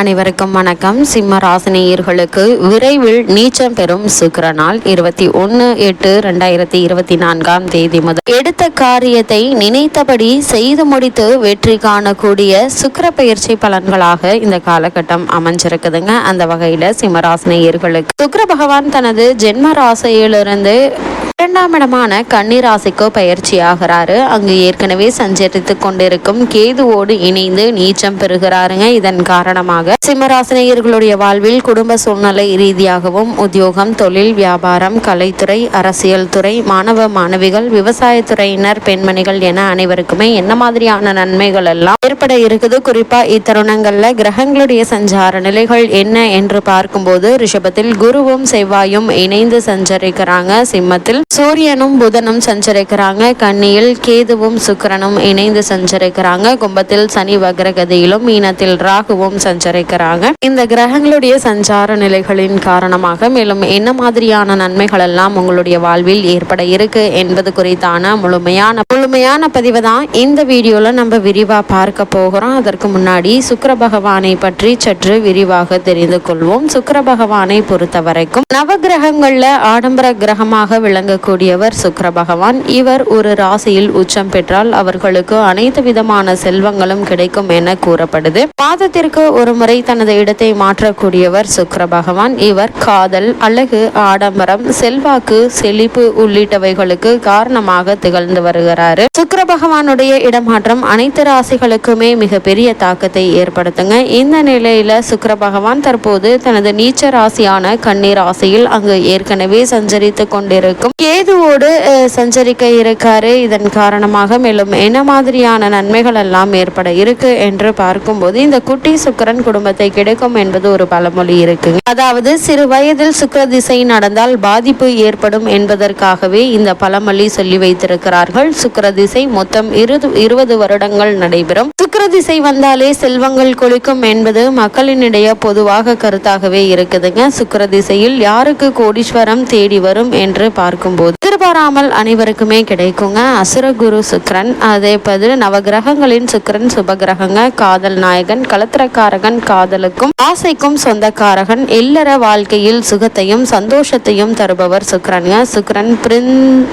அனைவருக்கும் வணக்கம். சிம்ம ராசினியர்களுக்கு விரைவில் நீச்சம் பெறும் சுக்கிரனால் இருபத்தி ஒன்று எட்டு ரெண்டாயிரத்தி இருபத்தி நான்காம் தேதி முதல் எடுத்த காரியத்தை நினைத்தபடி செய்து முடித்து வெற்றி காணக்கூடிய சுக்கர பயிற்சி பலன்களாக இந்த காலகட்டம் அமைஞ்சிருக்குதுங்க. அந்த வகையில் சிம்மராசினியர்களுக்கு சுக்கர பகவான் தனது ஜென்ம ராசியிலிருந்து இரண்டாம் இடமான கண்ணீராசிக்கோ பயிற்சி ஆகிறாரு அங்கு ஏற்கனவே சஞ்சரித்து கொண்டிருக்கும் கேதுவோடு இணைந்து நீச்சம் பெறுகிறாருங்க. இதன் காரணமாக சிம்மராசினியர்களுடைய வாழ்வில் குடும்ப சூழ்நிலை ரீதியாகவும் உத்தியோகம் தொழில் வியாபாரம் கலைத்துறை அரசியல் துறை மாணவ மாணவிகள் விவசாயத்துறையினர் பெண்மணிகள் என அனைவருக்குமே என்ன மாதிரியான நன்மைகள் எல்லாம் ஏற்பட இருக்குது. குறிப்பா இத்தருணங்கள்ல கிரகங்களுடைய சஞ்சார நிலைகள் என்ன என்று பார்க்கும்போது ரிஷபத்தில் குருவும் செவ்வாயும் இணைந்து சஞ்சரிக்கிறாங்க. சிம்மத்தில் சூரியனும் புதனும் சஞ்சரிக்கிறாங்க. கன்னியில் கேதுவும் சுக்கிரனும் இணைந்து சஞ்சரிக்கிறாங்க. கும்பத்தில் சனி வக்ரகதியிலும் மீனத்தில் ராகுவும் சஞ்சரிக்கிறாங்க. இந்த கிரகங்களுடைய சஞ்சார நிலைகளின் காரணமாக மேலும் என்ன மாதிரியான நன்மைகள் எல்லாம் உங்களுடைய வாழ்வில் ஏற்பட இருக்கு என்பது குறித்தான முழுமையான முழுமையான பதிவு தான் இந்த வீடியோல நம்ம விரிவா பார்க்க போகிறோம். அதற்கு முன்னாடி சுக்கர பகவானை பற்றி சற்று விரிவாக தெரிந்து கொள்வோம். சுக்கர பகவானை பொறுத்த வரைக்கும் நவகிரகங்கள்ல ஆடம்பர கிரகமாக விளங்கக்கூடியவர் சுக்கர பகவான். இவர் ஒரு ராசியில் உச்சம் பெற்றால் அவர்களுக்கு அனைத்து விதமான செல்வங்களும் கிடைக்கும் என கூறப்படுது. மாதத்திற்கு ஒரு முறை தனது இடத்தை மாற்றக்கூடியவர் சுக்கர பகவான். இவர் காதல் அழகு ஆடம்பரம் செல்வாக்கு செழிப்பு உள்ளிட்டவைகளுக்கு காரணமாக திகழ்ந்து வருகிறாரு. சுக்கர பகவானுடைய இடமாற்றம் அனைத்து ராசிகளுக்குமே மிகப்பெரிய தாக்கத்தை ஏற்படுத்துங்க. இந்த நிலையில சுக்கர பகவான் தற்போது தனது நீச்ச ராசியான கன்னி ராசியில் அங்கு ஏற்கனவே சஞ்சரித்து கொண்டிருக்கும் கேதுவோடு சஞ்சரிக்க இருக்காரு. இதன் காரணமாக மேலும் என்ன மாதிரியான நன்மைகள் எல்லாம் ஏற்பட இருக்கு என்று பார்க்கும்போது இந்த குட்டி சுக்கரன் குடும்பத்தை கிடைக்கும் என்பது ஒரு பழமொழி இருக்குங்க அதாவது சிறு வயதில் சுக்கர திசை நடந்தால் பாதிப்பு ஏற்படும் என்பதற்காகவே இந்த பழமொழி சொல்லி வைத்திருக்கிறார்கள். சுக்கர திசை மொத்தம் இருது இருபது வருடங்கள் நடைபெறும். சுக்கர திசை வந்தாலே செல்வங்கள் கொளிக்கும் என்பது மக்களினிடையே பொதுவாக கருத்தாகவே இருக்குதுங்க. சுக்கர திசையில் யாருக்கு கோடீஸ்வரம் தேடி வரும் என்று பார்க்கும் போது எதிர்பாராமல் அனைவருக்குமே கிடைக்குங்க. அசுரகுரு சுக்கரன் சுக்கிரன் அதே பதில் நவகிரகங்களின் சுக்கரன் சுபகிரகங்க காதல் நாயகன் கலத்திரக்காரகன் காதலுக்கும் ஆசைக்கும் சொந்தக்காரகன் இல்லற வாழ்க்கையில் சுகத்தையும் சந்தோஷத்தையும் தருபவர் சுக்கிரனுங்க. சுக்கரன்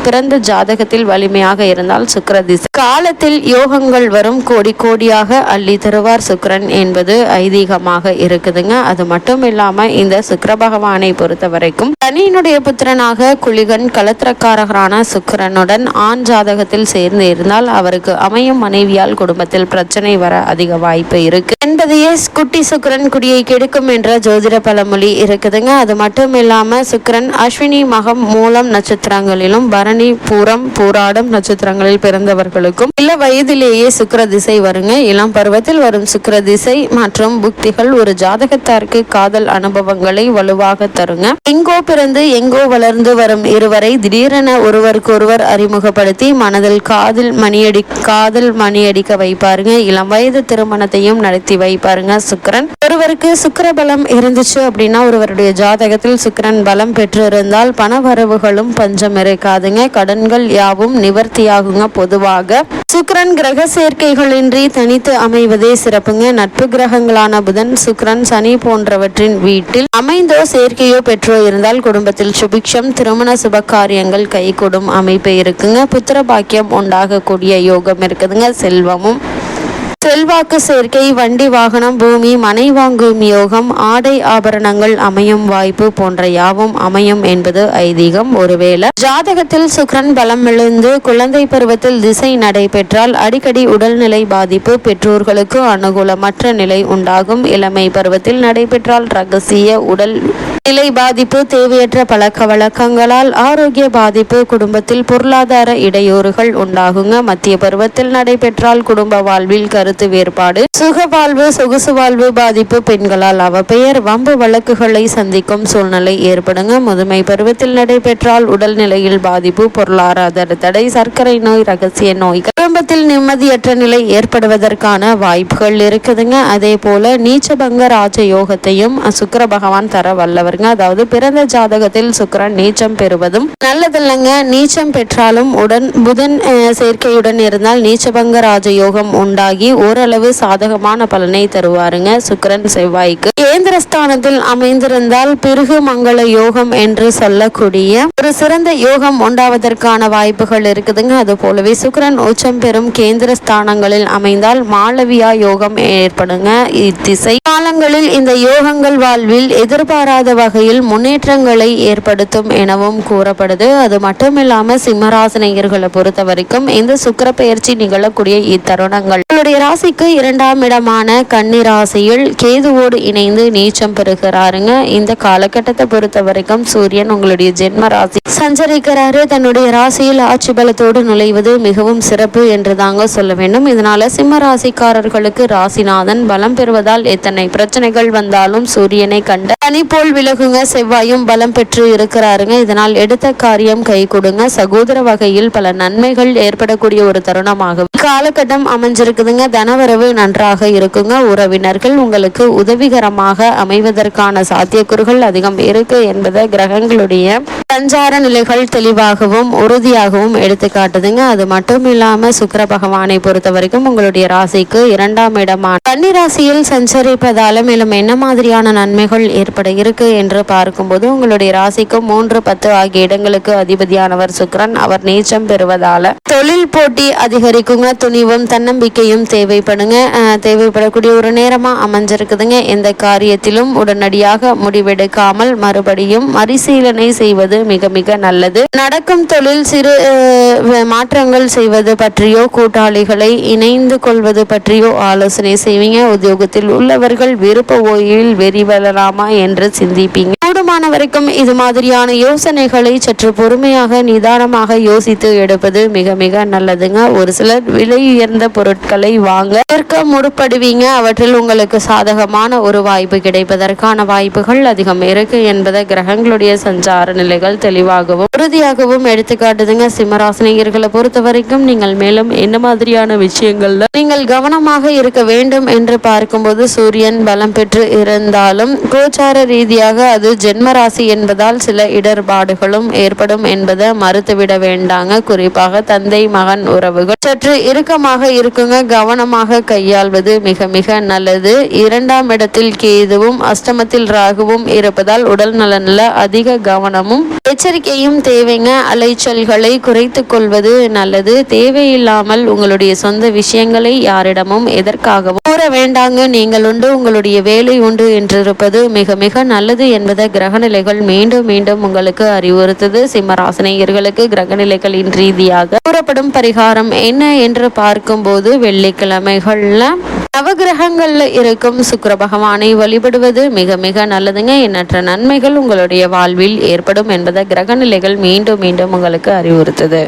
பிறந்த ஜாதகத்தில் வலிமையாக இருந்தால் சுக்கர திசை. காலத்தில் யோகங்கள் வரும் கோடி கோடியாக அள்ளி தருவார் சுக்கரன் என்பது ஐதீகமாக இருக்குதுங்க. அது மட்டும் இல்லாம இந்த சுக்கர பகவானை பொறுத்த வரைக்கும் தனியினுடைய புத்திரனாக குளிகன் கலத்திரக்காரகரான சுக்கரனுடன் ஆண் ஜாதகத்தில் சேர்ந்து இருந்தால் அவருக்கு அமையும் மனைவியால் குடும்பத்தில் பிரச்சனை வர அதிக வாய்ப்பு இருக்கு. என்பதையே குட்டி சுக்கிரன் குடியை கெடுக்கும் என்ற ஜோதிட பழமொழி இருக்குதுங்க. அது மட்டும் இல்லாம சுக்கிரன் அஸ்வினி மகம் மூலம் நட்சத்திரங்களிலும் பரணி பூரம் பூராடம் நட்சத்திரங்களில் பிறந்தவர்களுக்கும் இல்ல வயதிலேயே சுக்கர திசை வருங்க. இளம் பருவத்தில் வரும் சுக்கர திசை மற்றும் புக்திகள் ஒரு ஜாதகத்தாருக்கு காதல் அனுபவங்களை வலுவாக தருங்க. எங்கோ பிறந்து எங்கோ வளர்ந்து வரும் இருவரை திடீரென ஒருவருக்கொருவர் அறிமுகப்படுத்தி மனதில் காதல் மணியடி காதல் மணியடிக்க வைப்பாருங்க. இளம் வயது திருமணத்தையும் நடத்தி வைப்பாருங்க சுக்கிரன். ஒருவருக்கு சுக்கிர பலம் இருந்துச்சு அப்படின்னா ஒருவருடைய ஜாதகத்தில் சுக்கரன் பலம் பெற்றிருந்தால் பண வரவுகளும் பஞ்சம் இருக்காதுங்க. கடன்கள் யாவும் நிவர்த்தியாகுங்க பொதுவாக. சுக்கரன் கிரக சேர்க்கைகளின்றி தனித்து அமைவதே சிறப்புங்க. நட்பு கிரகங்களான புதன் சுக்கரன் சனி போன்றவற்றின் வீட்டில் அமைந்தோ சேர்க்கையோ பெற்றோ இருந்தால் குடும்பத்தில் சுபிக்ஷம் திருமண சுப காரியங்கள் கைகூடும் அமைப்பு இருக்குங்க. புத்திர பாக்கியம் உண்டாகக்கூடிய யோகம் இருக்குதுங்க. செல்வமும் செல்வாக்கு சேர்க்கை வண்டி வாகனம் பூமி மனை வாங்கும் யோகம் ஆடை ஆபரணங்கள் அமையும் வாய்ப்பு போன்ற யாவும் அமையும் என்பது ஐதீகம். ஒருவேளை ஜாதகத்தில் சுக்ரன் பலம் விழுந்து குழந்தை பருவத்தில் திசை நடைபெற்றால் அடிக்கடி உடல்நிலை பாதிப்பு பெற்றோர்களுக்கு அனுகூலமற்ற நிலை உண்டாகும். இளமை பருவத்தில் நடைபெற்றால் ரகசிய உடல் நிலை பாதிப்பு தேவையற்ற பழக்க வழக்கங்களால் ஆரோக்கிய பாதிப்பு குடும்பத்தில் பொருளாதார இடையூறுகள் உண்டாகுங்க. மத்திய பருவத்தில் நடைபெற்றால் குடும்ப வாழ்வில் கருத்து வேறுபாடு. சுக வாழ்வு சொகுசு வாழ்வு பாதிப்பு பெண்களால் அவப்பெயர். வம்பு வழக்குகளை சந்திக்கும் சூழ்நிலை ஏற்படுங்க. முதுமை பருவத்தில் நடைபெற்றால் உடல்நிலையில் பாதிப்பு பொருளாதார தடை சர்க்கரை நோய் ரகசிய நோய் குடும்பத்தில் நிம்மதியற்ற நிலை ஏற்படுவதற்கான வாய்ப்புகள் இருக்குதுங்க. அதே போல நீச்சபங்க ராஜ யோகத்தையும் சுக்கர பகவான் தர வல்லவருங்க. அதாவது பிறந்த ஜாதகத்தில் சுக்கிரன் நீச்சம் பெறுவதும் நல்லதில்லைங்க. நீச்சம் பெற்றாலும் உடன் புதன் சேர்க்கையுடன் இருந்தால் நீச்சபங்க ராஜ யோகம் உண்டாகி ஓரளவு சாதகமான பலனை தருவாருங்க சுக்கிரன் செவ்வாய்க்கு. கேந்திரஸ்தானத்தில் அமைந்திருந்தால் பிருகு மங்கள யோகம் என்று சொல்லக்கூடிய ஒரு சிறந்த யோகம் உண்டாவதற்கான வாய்ப்புகள் இருக்குதுங்க. அது போலவே சுக்கிரன் உச்சம் பெறும் கேந்திர ஸ்தானங்களில் அமைந்தால் மாளவியா யோகம் ஏற்படுங்க. இத்திசை காலங்களில் இந்த யோகங்கள் வாழ்வில் எதிர்பாராத வகையில் முன்னேற்றங்களை ஏற்படுத்தும் எனவும் கூறப்படுது. அது மட்டுமில்லாம சிம்மராசினியர்களை பொறுத்த வரைக்கும் இந்த சுக்கிர பெயர்ச்சி நிகழக்கூடிய இத்தருணங்கள். உங்களுடைய ராசிக்கு இரண்டாம் இடமான கன்னி ராசியில் கேதுவோடு இணைந்து நீச்சம் பெறுகிறாருங்க. இந்த காலகட்டத்தை பொறுத்த வரைக்கும் சூரியன் உங்களுடைய ஜென்ம ராசி. சஞ்சரிக்கிறாரு. தன்னுடைய ராசியில் ஆட்சி பலத்தோடு நுழைவது மிகவும் சிறப்பு என்று தாங்க சொல்ல வேண்டும். இதனால சிம்ம ராசிக்காரர்களுக்கு ராசிநாதன் பலம் பெறுவதால் எத்தனை பிரச்சனைகள் வந்தாலும் சூரியனை கண்ட தனி போல் விலகுங்க. செவ்வாயும் பலம் பெற்று இருக்கிறாருங்க. இதனால் எடுத்த காரியம் கை கொடுங்க. சகோதர வகையில் பல நன்மைகள் ஏற்படக்கூடிய ஒரு தருணமாகும். காலகட்டம் அமைஞ்சிருக்குதுங்க. தனவரவு நன்றாக இருக்குங்க. உறவினர்கள் உங்களுக்கு உதவிகரமாக அமைவதற்கான சாத்தியக்கூறுகள் அதிகம் இருக்கு என்பதை கிரகங்களுடைய சஞ்சார நிலைகள் தெளிவாகவும் உறுதியாகவும் எடுத்து காட்டுதுங்க. அது மட்டும் இல்லாம சுக்கர பகவானை பொறுத்த வரைக்கும் உங்களுடைய ராசிக்கு இரண்டாம் இடமான கன்னிராசியில் சஞ்சரிப்பதால மேலும் என்ன மாதிரியான நன்மைகள் ஏற்பட இருக்கு என்று பார்க்கும்போது உங்களுடைய ராசிக்கு மூன்று பத்து ஆகிய இடங்களுக்கு அதிபதியானவர் சுக்கிரன். அவர் நீச்சம் பெறுவதால தொழில் போட்டி அதிகரிக்குங்க. துணிவும் தன்னம்பிக்கையும் தேவை தேவைப்படுங்க. தேவைப்படக்கூடிய ஒரு நேரமா அமைஞ்சிருக்குதுங்க. எந்த காரியத்திலும் உடனடியாக முடிவெடுக்காமல் மறுபடியும் மறுசீலனை செய்வது மிக மிக நல்லது. நடக்கும் தொழில் சிறு மாற்றங்கள் செய்வது பற்றியோ கூட்டாளிகளை இணைந்து கொள்வது பற்றியோ ஆலோசனை செய்வீங்க. உத்தியோகத்தில் உள்ளவர்கள் விருப்ப ஓய்வில் வெறி வளராமா என்று சிந்திப்பீங்க. கூடுமான வரைக்கும் இது மாதிரியான யோசனைகளை சற்று பொறுமையாக நிதானமாக யோசித்து எடுப்பது மிக மிக நல்லதுங்க. ஒரு சிலர் விலை உயர்ந்த பொருட்களை வாங்க விற்க முற்படுவீங்க. அவற்றில் உங்களுக்கு சாதகமான ஒரு வாய்ப்பு கிடைப்பதற்கான வாய்ப்புகள் அதிகம் இருக்கு என்பதை கிரகங்களுடைய சஞ்சார நிலைகள் தெளிவாகவும் உறுதியாகவும் எடுத்துக்காட்டுதுங்க. சிம்மராசினியர்களை பொறுத்த வரைக்கும் நீங்கள் மேலும் என்ன மாதிரியான விஷயங்கள்ல நீங்கள் கவனமாக இருக்க வேண்டும் என்று பார்க்கும்போது சூரியன் பலம் பெற்று இருந்தாலும் கோச்சார ரீதியாக அது ஜென்ம ஜென்மராசி என்பதால் சில இடர்பாடுகளும் ஏற்படும் என்பதை மறுத்துவிட வேண்டாங்க. குறிப்பாக தந்தை மகன் உறவுகள். சற்று இறுக்கமாக இருக்குங்க. கவனமாக கையாள்வது மிக மிக நல்லது. இரண்டாம் இடத்தில் கேதுவும் அஷ்டமத்தில் ராகுவும் இருப்பதால் உடல் நலனில் அதிக கவனமும் எச்சரிக்கையும் தேவைங்க. அலைச்சல்களை குறைத்து கொள்வது நல்லது. தேவையில்லாமல் உங்களுடைய சொந்த விஷயங்களை யாரிடமும் எதற்காகவும் கூற வேண்டாங்க. நீங்கள் உண்டு உங்களுடைய வேலை உண்டு என்றிருப்பது மிக மிக நல்லது என்பதை கிரகநிலைகள் மீண்டும் மீண்டும் உங்களுக்கு அறிவுறுத்தது. சிம்மராசனையர்களுக்கு கிரகநிலைகளின் ரீதியாக கூறப்படும் பரிகாரம் என்ன என்று பார்க்கும்போது வெள்ளிக்கிழமைகளில் நவகிரகங்கள்ல இருக்கும் சுக்கர பகவானை வழிபடுவது மிக மிக நல்லதுங்க. எண்ணற்ற நன்மைகள் உங்களுடைய வாழ்வில் ஏற்படும் என்பதை கிரகநிலைகள் மீண்டும் மீண்டும் உங்களுக்கு அறிவுறுத்துது.